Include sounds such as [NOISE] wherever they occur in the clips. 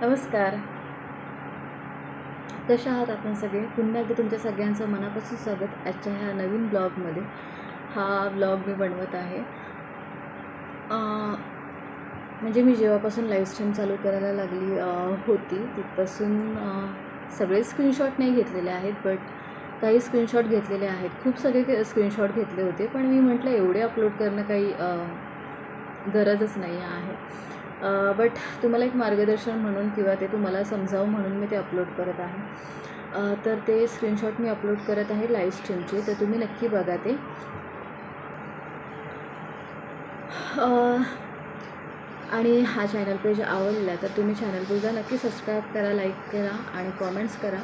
नमस्कार. कशा आहात आपण सगळे? पुन्हा एकदा तुमच्या सगळ्यांचं मनापासून स्वागत. आजच्या ह्या नवीन ब्लॉगमध्ये हा ब्लॉग मी बनवत आहे. म्हणजे मी जेव्हापासून लाईव्ह स्ट्रीम चालू करायला लागली होती तिथपासून सगळे स्क्रीनशॉट नाही घेतलेले आहेत बट काही स्क्रीनशॉट घेतलेले आहेत. खूप सगळे स्क्रीनशॉट घेतले होते पण मी म्हटलं एवढे अपलोड करणं काही गरजच नाही आहे. बट तुम्हाला एक मार्गदर्शन म्हणून किंवा ते तुम्हाला समजावं म्हणून मी ते अपलोड करत आहे. तर ते स्क्रीनशॉट मी अपलोड करत आहे लाईव्ह स्ट्रीमचे तर तुम्ही नक्की बघा ते. आणि हा चॅनल पेज आवडला तर तुम्ही चॅनल पेजला नक्की सबस्क्राईब करा लाईक करा आणि कॉमेंट्स करा.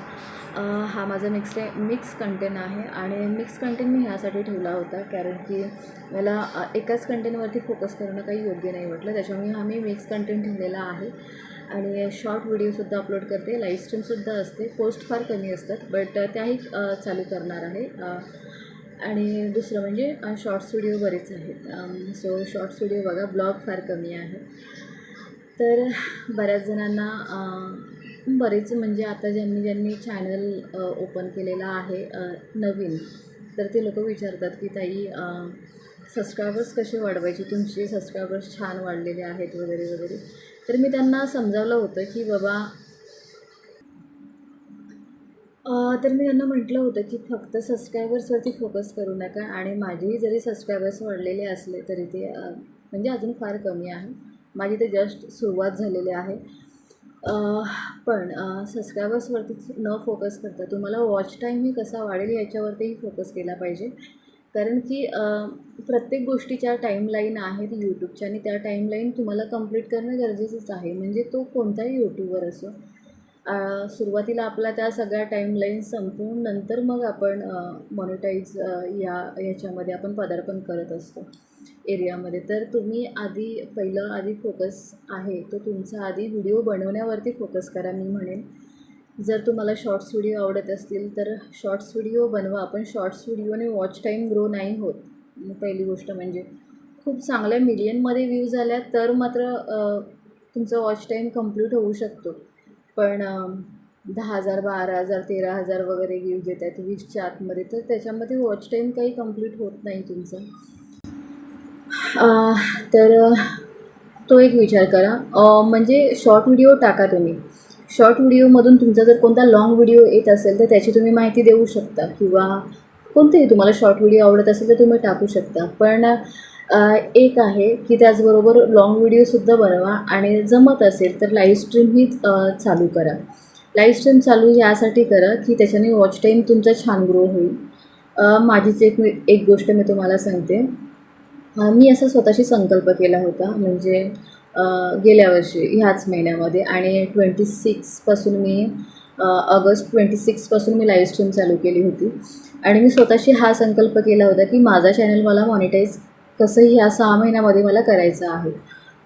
हा माझा मिक्स मिक्स कंटेंट आहे आणि मिक्स कंटेंट मी ह्यासाठी ठेवला होता कारण की मला एकाच कंटेंटवरती फोकस करणं काही योग्य नाही वाटलं. त्याच्यामुळे हा मी मिक्स कंटेंट ठेवलेला आहे आणि शॉर्ट व्हिडिओसुद्धा अपलोड करते. लाईव्ह स्ट्रीमसुद्धा असते. पोस्ट फार कमी असतात बट त्याही चालू करणार आहे. आणि दुसरं म्हणजे शॉर्ट्स व्हिडिओ बरेच आहेत. सो शॉर्ट्स व्हिडिओ बघा ब्लॉग फार कमी आहे. तर बऱ्याच जणांना बरेच म्हणजे आता ज्यांनी ज्यांनी चॅनल ओपन केलेला आहे नवीन तर ते लोक विचारतात की ताई सबस्क्रायबर्स कसे वाढवायचे? तुमचे सबस्क्रायबर्स छान वाढलेले आहेत वगैरे वगैरे. तर मी त्यांना समजावलं होतं की बाबा तर मी त्यांना म्हटलं होतं की फक्त सबस्क्रायबर्सवरती फोकस करू नका आणि माझेही जरी सबस्क्रायबर्स वाढलेले असले तरी ते म्हणजे अजून फार कमी आहे. माझी ते जस्ट सुरुवात झालेली आहे. पण सबस्क्रायबर्सवरतीच न फोकस करता तुम्हाला वॉच टाईमही कसा वाढेल याच्यावरतीही फोकस केला पाहिजे. कारण की प्रत्येक गोष्टीच्या टाईमलाईन आहेत यूट्यूबच्या आणि त्या टाईमलाईन तुम्हाला कंप्लीट करणं गरजेचंच आहे. म्हणजे तो कोणताही यूट्यूबवर असो सुरुवातीला आपला त्या सगळ्या टाईमलाईन संपवून नंतर मग आपण मॉनिटाईज या ह्याच्यामध्ये आपण पदार्पण करत असतो एरियामध्ये तर तुम्ही आधी पहिलं आधी फोकस आहे तो तुमचा आधी व्हिडिओ बनवण्यावरती फोकस करा मी म्हणेन. जर तुम्हाला शॉर्ट्स व्हिडिओ आवडत असतील तर शॉर्ट्स व्हिडिओ बनवा. पण शॉर्ट्स व्हिडिओने वॉच टाईम ग्रो नाही होत. पहिली गोष्ट म्हणजे खूप चांगल्या मिलियनमध्ये व्ह्यूज आल्या तर मात्र तुमचा वॉच टाईम कंप्लीट होऊ शकतो. पण दहा हजार बारा हजार तेरा हजार वगैरे व्ह्यूज येत आहेत वीसच्या आतमध्ये तर त्याच्यामध्ये वॉच टाईम काही कंप्लीट होत नाही तुमचं. तर तो एक विचार करा. म्हणजे शॉर्ट व्हिडिओ टाका तुम्ही. शॉर्ट व्हिडिओमधून तुमचा जर कोणता लाँग व्हिडिओ येत असेल तर त्याची तुम्ही माहिती देऊ शकता. किंवा कोणतेही तुम्हाला शॉर्ट व्हिडिओ आवडत असेल तर तुम्ही टाकू शकता. पण एक आहे की त्याचबरोबर लाँग व्हिडिओसुद्धा बनवा आणि जमत असेल तर लाईव्ह स्ट्रीमही चालू करा. लाईव्ह स्ट्रीम चालू यासाठी करा की त्याच्याने वॉच टाईम तुमचा छान ग्रो होईल. माझीच एक एक गोष्ट मी तुम्हाला सांगते. मी असा स्वतःशी संकल्प केला होता म्हणजे गेल्या वर्षी ह्याच महिन्यामध्ये आणि ट्वेंटी सिक्सपासून मी ऑगस्ट ट्वेंटी सिक्सपासून मी लाईव्ह स्ट्रीम चालू केली होती. आणि मी स्वतःशी हा संकल्प केला होता की माझा चॅनल मला मॉनिटाईज तसंही ह्या सहा महिन्यामध्ये मला करायचं आहे.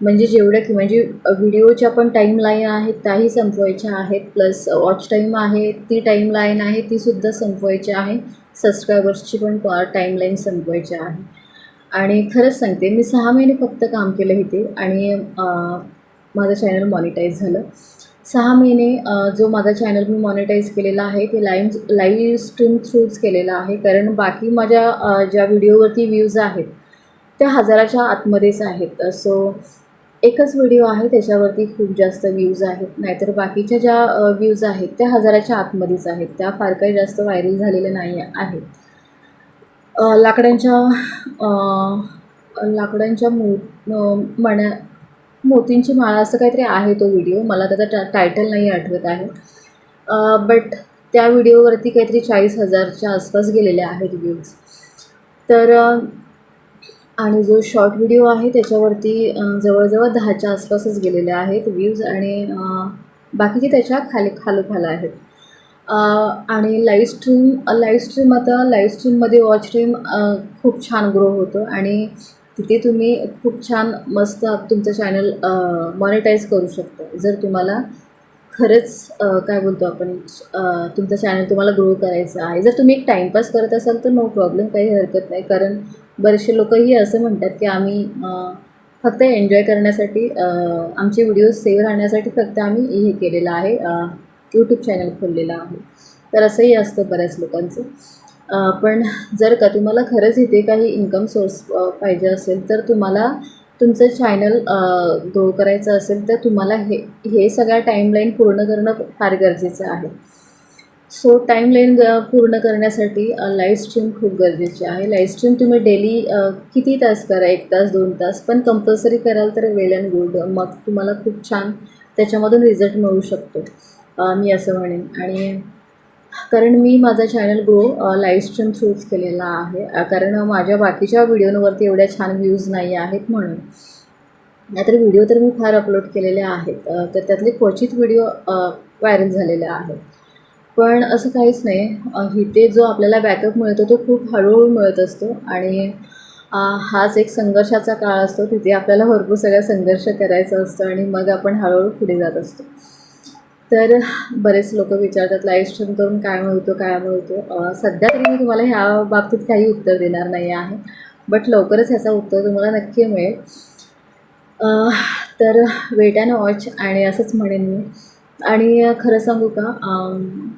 म्हणजे जेवढ्या की म्हणजे व्हिडिओच्या पण टाईम लाईन आहेत त्याही संपवायच्या आहेत. प्लस वॉच टाईम आहे ती टाईम लाईन आहे तीसुद्धा संपवायची आहे. सबस्क्रायबर्सची पण टाईम लाईन संपवायची आहे. आणि खरंच सांगते मी सहा महिने फक्त काम केलं इथे आणि माझं चॅनल मॉनिटाईज झालं. सहा महिने जो माझा चॅनल मी मॉनिटाईज केलेला आहे ते लाईव्ह लाईव्ह स्ट्रीम थ्रूच केलेला आहे. कारण बाकी माझ्या ज्या व्हिडिओवरती व्ह्यूज आहेत त्या हजाराच्या आतमध्येच आहेत. सो एकच व्हिडिओ आहे त्याच्यावरती खूप जास्त व्ह्यूज आहेत. नाहीतर बाकीच्या ज्या व्ह्यूज आहेत त्या हजाराच्या आतमध्येच आहेत. त्या फार काही जास्त व्हायरल झालेल्या नाही आहेत. लाकडांच्या लाकडांच्या मो मण्या मोतींची माळा असं काहीतरी आहे तो व्हिडिओ मला त्याचा टा टायटल नाही आठवत आहे. बट त्या व्हिडिओवरती काहीतरी चाळीस हजारच्या आसपास गेलेल्या आहेत व्ह्यूज तर आणि जो शॉर्ट व्हिडिओ आहे त्याच्यावरती जवळजवळ दहाच्या आसपासच गेलेले आहेत व्ह्यूज आणि बाकीचे त्याच्याखाली खालोखाल आहेत. आणि लाईव्ह स्ट्रीम लाईव्ह स्ट्रीम आता लाईव्ह स्ट्रीममध्ये वॉच स्ट्रीम खूप छान ग्रो होतो आणि तिथे तुम्ही खूप छान मस्त तुमचं चॅनल मॉनिटाईज करू शकता. जर तुम्हाला खरंच काय बोलतो आपण तुमचं चॅनल तुम्हाला ग्रो करायचं आहे. जर तुम्ही एक टाईमपास करत असाल तर नो प्रॉब्लेम काही हरकत नाही. कारण बरेचसे लोकही असं म्हणतात की आम्ही फक्त एन्जॉय करण्यासाठी आमचे व्हिडिओ सेव्ह राहण्यासाठी फक्त आम्ही हे केलेलं आहे यूट्यूब चॅनल खोललेलं आहे. तर असंही असतं बऱ्याच लोकांचं. पण जर का तुम्हाला खरंच इथे काही इन्कम सोर्स पाहिजे असेल तर तुम्हाला तुमचं चॅनल ग्रो करायचं असेल तर तुम्हाला हे हे सगळ्या टाईमलाईन पूर्ण करणं फार गरजेचं आहे. सो टाईमलाईन पूर्ण करण्यासाठी लाईव्ह स्ट्रीम खूप गरजेची आहे. लाईव्ह स्ट्रीम तुम्ही डेली किती तास करा? एक तास दोन तास? पण कंपल्सरी कराल तर वेल अँड गुड मग तुम्हाला खूप छान त्याच्यामधून रिझल्ट मिळू शकतो. मी असं म्हणेन. आणि कारण मी माझा चॅनल ग्रो लाईव्ह स्ट्रीम थ्रूच केलेला आहे. कारण माझ्या बाकीच्या व्हिडिओंवरती एवढ्या छान व्ह्यूज नाही आहेत म्हणून. नाहीतर व्हिडिओ तर मी फार अपलोड केलेले आहेत. तर त्यातले क्वचित व्हिडिओ व्हायरल झालेले आहेत. पण असं काहीच नाही. इथे जो आपल्याला बॅकअप मिळतो तो खूप हळूहळू मिळत असतो. आणि हाच एक संघर्षाचा काळ असतो. तिथे आपल्याला भरपूर सगळा संघर्ष करायचा असतो आणि मग आपण हळूहळू पुढे जात असतो. तर बरेच लोक विचारतात लाईव्ह स्ट्रीम करून काय मिळतो काय मिळतो? सध्या तरी मी तुम्हाला ह्या बाबतीत काही उत्तर देणार नाही आहे बट लवकरच ह्याचा उत्तर तुम्हाला नक्की मिळेल. तर वेट अँड वॉच आणि असंच म्हणेन मी. आणि खरं सांगू का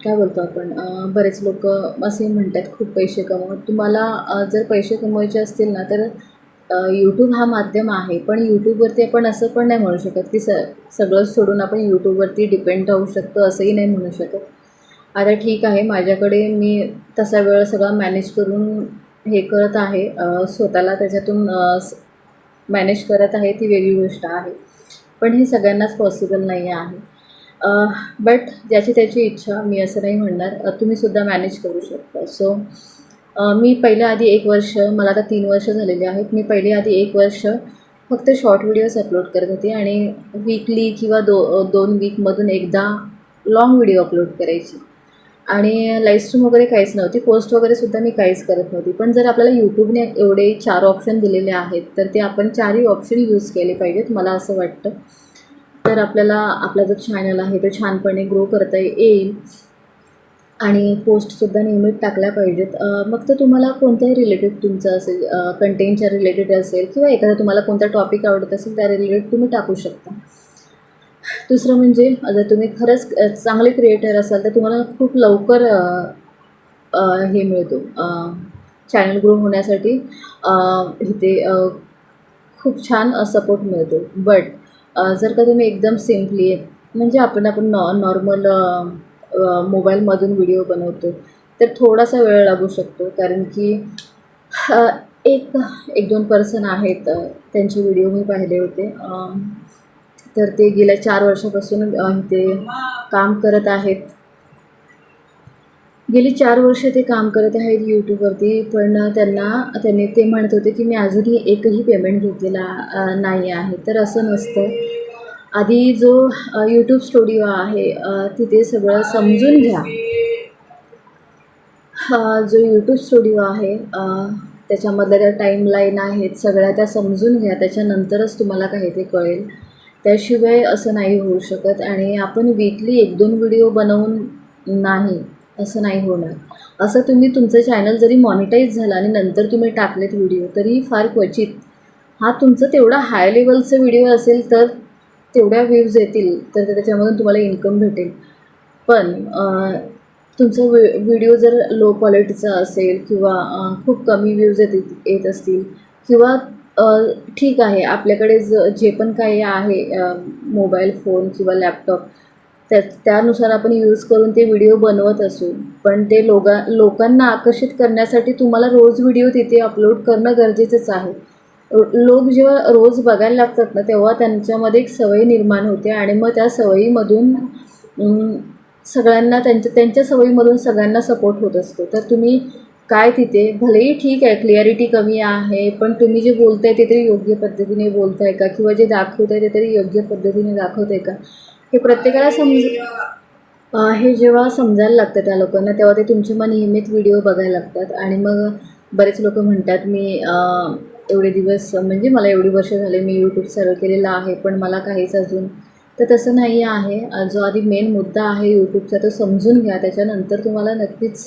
काय बोलतो आपण बरेच लोक असे म्हणतात खूप पैसे कमव. तुम्हाला जर पैसे कमवायचे असतील ना तर यूट्यूब हा माध्यम आहे पण यूट्यूबवरती आपण असं पण नाही म्हणू शकत की स सगळं सोडून आपण यूट्यूबवरती डिपेंड राहू शकतो असंही नाही म्हणू शकत. आता ठीक आहे माझ्याकडे मी तसा वेळ सगळा मॅनेज करून हे करत आहे स्वतःला त्याच्यातून मॅनेज करत आहे ती वेगळी गोष्ट आहे. पण हे सगळ्यांनाच पॉसिबल नाही आहे. बट ज्याची त्याची इच्छा मी असं नाही म्हणणार. तुम्हीसुद्धा मॅनेज करू शकता. सो मी पहिल्या आधी एक वर्ष मला आता तीन वर्ष झालेली आहेत. मी पहिले आधी एक वर्ष फक्त शॉर्ट व्हिडिओज अपलोड करत होते आणि वीकली किंवा दो दोन वीकमधून एकदा लाँग व्हिडिओ अपलोड करायची. आणि लाईव्हस्ट्रीम वगैरे काहीच नव्हती. पोस्ट वगैरे सुद्धा मी काहीच करत नव्हती. पण जर आपल्याला यूट्यूबने एवढे चार ऑप्शन दिलेले आहेत तर ते आपण चारही ऑप्शन यूज केले पाहिजेत मला असं वाटतं. तर आपल्याला आपला जो चॅनल आहे तो छानपणे ग्रो करता येईल. आणि पोस्टसुद्धा नियमित टाकल्या पाहिजेत. मग ते तुम्हाला कोणत्याही रिलेटेड तुमचं असेल कंटेंटच्या रिलेटेड असेल किंवा एखादा तुम्हाला कोणता टॉपिक आवडत असेल त्या रिलेटेड तुम्ही टाकू शकता. दुसरं म्हणजे जर तुम्ही खरंच चांगले क्रिएटर असाल तर तुम्हाला खूप लवकर हे मिळतो. चॅनल ग्रो होण्यासाठी इथे खूप छान सपोर्ट मिळतो. बट जर का तुम्ही एकदम सिम्पली म्हणजे आपण आपण नॉ नॉर्मल मोबाईलमधून व्हिडिओ बनवतो. तर थोडासा वेळ लागू शकतो कारण की एक एक दोन पर्सन आहेत त्यांचे व्हिडिओ मी पाहिले होते. तर ते गेल्या चार वर्षापासून ते काम करत आहेत. गेली चार वर्ष ते काम करत आहेत यूट्यूबवरती पण त्यांना त्यांनी ते म्हणत होते की मी अजूनही एकही पेमेंट घेतलेला नाही आहे. तर असं नसतं. आधी जो यूट्यूब स्टुडिओ आहे तिथे सगळं समजून घ्या. हा जो यूट्यूब स्टुडिओ आहे त्याच्यामधल्या त्या टाईमलाईन आहेत सगळ्या त्या समजून घ्या. त्याच्यानंतरच तुम्हाला काही ते कळेल. त्याशिवाय असं नाही होऊ शकत आणि आपण वीकली एक दोन व्हिडिओ बनवून नाही असं नाही होणार. असं तुम्ही तुमचं चॅनल जरी मॉनिटाईज झालं आणि नंतर तुम्ही टाकलेत व्हिडिओ तरी फार क्वचित. हा तुमचं तेवढा हाय लेवलचं व्हिडिओ असेल तर तेवढ्या व्ह्यूज येतील तर ते त्याच्यामधून तुम्हाला इन्कम भेटेल. पण तुमचा व्हि व्हिडिओ जर लो क्वालिटीचा असेल किंवा खूप कमी व्ह्यूज येत येत असतील किंवा ठीक आहे आपल्याकडे ज जे पण काही आहे मोबाईल फोन किंवा लॅपटॉप त्या त्यानुसार आपण यूज करून ते व्हिडिओ बनवत असू. पण ते लोगा लोकांना आकर्षित करण्यासाठी तुम्हाला रोज व्हिडिओ तिथे अपलोड करणं गरजेचंच आहे. लोक जेव्हा रोज बघायला लागतात ना तेव्हा त्यांच्यामध्ये एक सवय निर्माण होते आणि मग त्या सवयीमधून सगळ्यांना त्यांच्या त्यांच्या सवयीमधून सगळ्यांना सपोर्ट होत असतो. तर तुम्ही काय तिथे भलेही ठीक आहे क्लिअरिटी कमी आहे पण तुम्ही जे बोलताय ते तरी योग्य पद्धतीने बोलताय का? किंवा जे दाखवताय ते तरी योग्य पद्धतीने दाखवताय का? हे प्रत्येकाला समज हे जेव्हा समजायला लागतं त्या लोकांना तेव्हा ते तुमचे मग नियमित व्हिडिओ बघायला लागतात. आणि मग बरेच लोक म्हणतात मी एवढे दिवस म्हणजे मला एवढी वर्ष झाले मी यूट्यूब सर्व केलेला आहे पण मला काहीच अजून तर तसं नाही आहे. जो आधी मेन मुद्दा आहे यूट्यूबचा तो समजून घ्या. त्याच्यानंतर तुम्हाला नक्कीच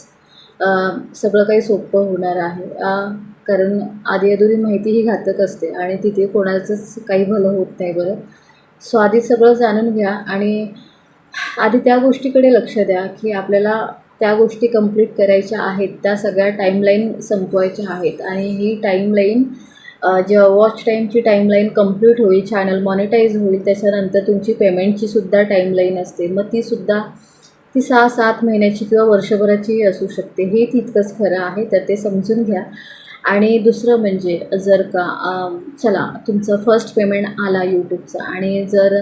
सगळं काही सोपं होणार आहे. कारण आधी अधुरी माहिती ही घातक असते आणि तिथे कोणाचंच काही भलं होत नाही बरं. सो आधी सगळं जाणून घ्या आणि आधी त्या गोष्टीकडे लक्ष द्या की आपल्याला त्या गोष्टी कंप्लीट करायच्या आहेत त्या सगळ्या टाईमलाईन संपवायच्या आहेत आणि ही टाईमलाईन जेव्हा वॉच टाईमची टाईमलाईन कंप्लीट होईल चॅनल मॉनिटाईज होईल त्याच्यानंतर तुमची पेमेंटची सुद्धा टाईमलाईन असते. मग तीसुद्धा ती सहा सात महिन्याची किंवा वर्षभराचीही असू शकते. हे तितकंच खरं आहे तर ते समजून घ्या. आणि दुसरं म्हणजे जर का चला तुमचं फर्स्ट पेमेंट आला यूट्यूबचा आणि जर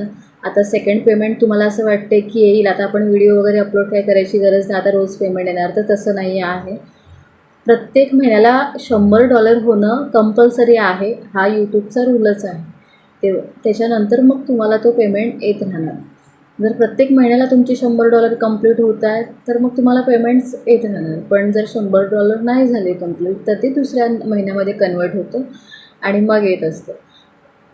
आता सेकंड पेमेंट तुम्हाला असं वाटते की येईल आता आपण व्हिडिओ वगैरे अपलोड काय करायची गरज नाही आता रोज पेमेंट येणार तर तसं नाही आहे. प्रत्येक महिन्याला शंभर डॉलर होणं कंपल्सरी आहे. हा यूट्यूबचा रूलच आहे. ते त्याच्यानंतर मग तुम्हाला तो पेमेंट येत राहणार. जर प्रत्येक महिन्याला तुमचे शंभर डॉलर कंप्लीट होत आहेत तर मग तुम्हाला पेमेंट्स येत राहणार. पण जर शंभर डॉलर नाही झाले कंप्लीट तर ते दुसऱ्या महिन्यामध्ये कन्वर्ट होतं आणि मग येत असतं.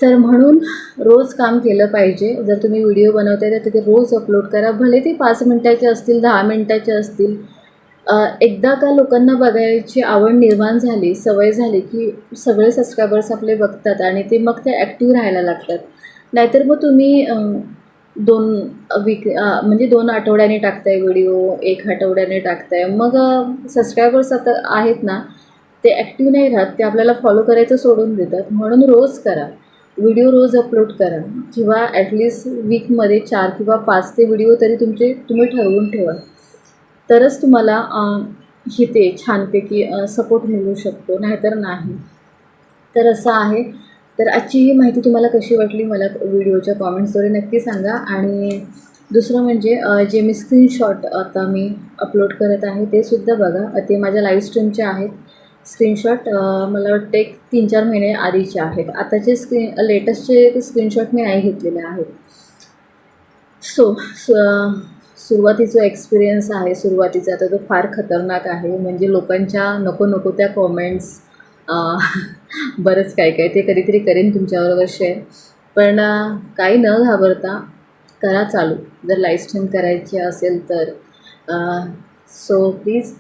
तर म्हणून रोज काम केलं पाहिजे. जर तुम्ही व्हिडिओ बनवताय तर ते रोज अपलोड करा. भले ते पाच मिनटाचे असतील दहा मिनटाचे असतील एकदा का लोकांना बघायची आवड निर्माण झाली सवय झाली की सगळे सबस्क्रायबर्स आपले बघतात आणि ते मग ते ॲक्टिव्ह राहायला लागतात. नाहीतर मग तुम्ही दोन वीक म्हणजे दोन आठवड्याने टाकताय व्हिडिओ एक आठवड्याने टाकताय. मग सबस्क्रायबर्स आता आहेत ना ते ॲक्टिव्ह नाही राहत ते आपल्याला फॉलो करायचं सोडून देतात. म्हणून रोज करा. व्हिडिओ रोज अपलोड करा. किंवा ॲटलिस्ट वीकमध्ये चार किंवा पाच ते व्हिडिओ तरी तुमचे तुम्ही ठरवून ठेवा. तरच तुम्हाला हिते इथे छानपैकी सपोर्ट मिळू शकतो. नाहीतर नाही. तर असं आहे. तर आजची ही माहिती तुम्हाला कशी वाटली मला व्हिडिओच्या कॉमेंट्सद्वारे नक्की सांगा. आणि दुसरं म्हणजे जे मी स्क्रीनशॉट आता मी अपलोड करत आहे ते सुद्धा बघा. ते माझ्या लाईव्ह स्ट्रीमचे आहेत. स्क्रीनशॉट मला वाटतं एक तीन चार महिने आधीचे आहेत. आताचे स्क्रीन लेटेस्टचे स्क्रीनशॉट मी नाही घेतलेले आहेत. सो सुरुवातीचा एक्सपिरियन्स आहे सुरुवातीचा. तर तो फार खतरनाक आहे. म्हणजे लोकांच्या नको नको त्या कॉमेंट्स [LAUGHS] बरंच काय काय ते कधीतरी करेन तुमच्याबरोबर शेअर पण काही न घाबरता करा चालू. जर लाईफ स्ट्रीम करायची असेल तर. सो प्लीज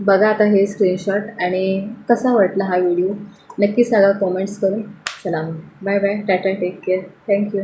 बघा आता हे स्क्रीनशॉट आणि कसा वाटला हा व्हिडिओ नक्की सांगा कॉमेंट्स करून. चला bye bye tata take care thank you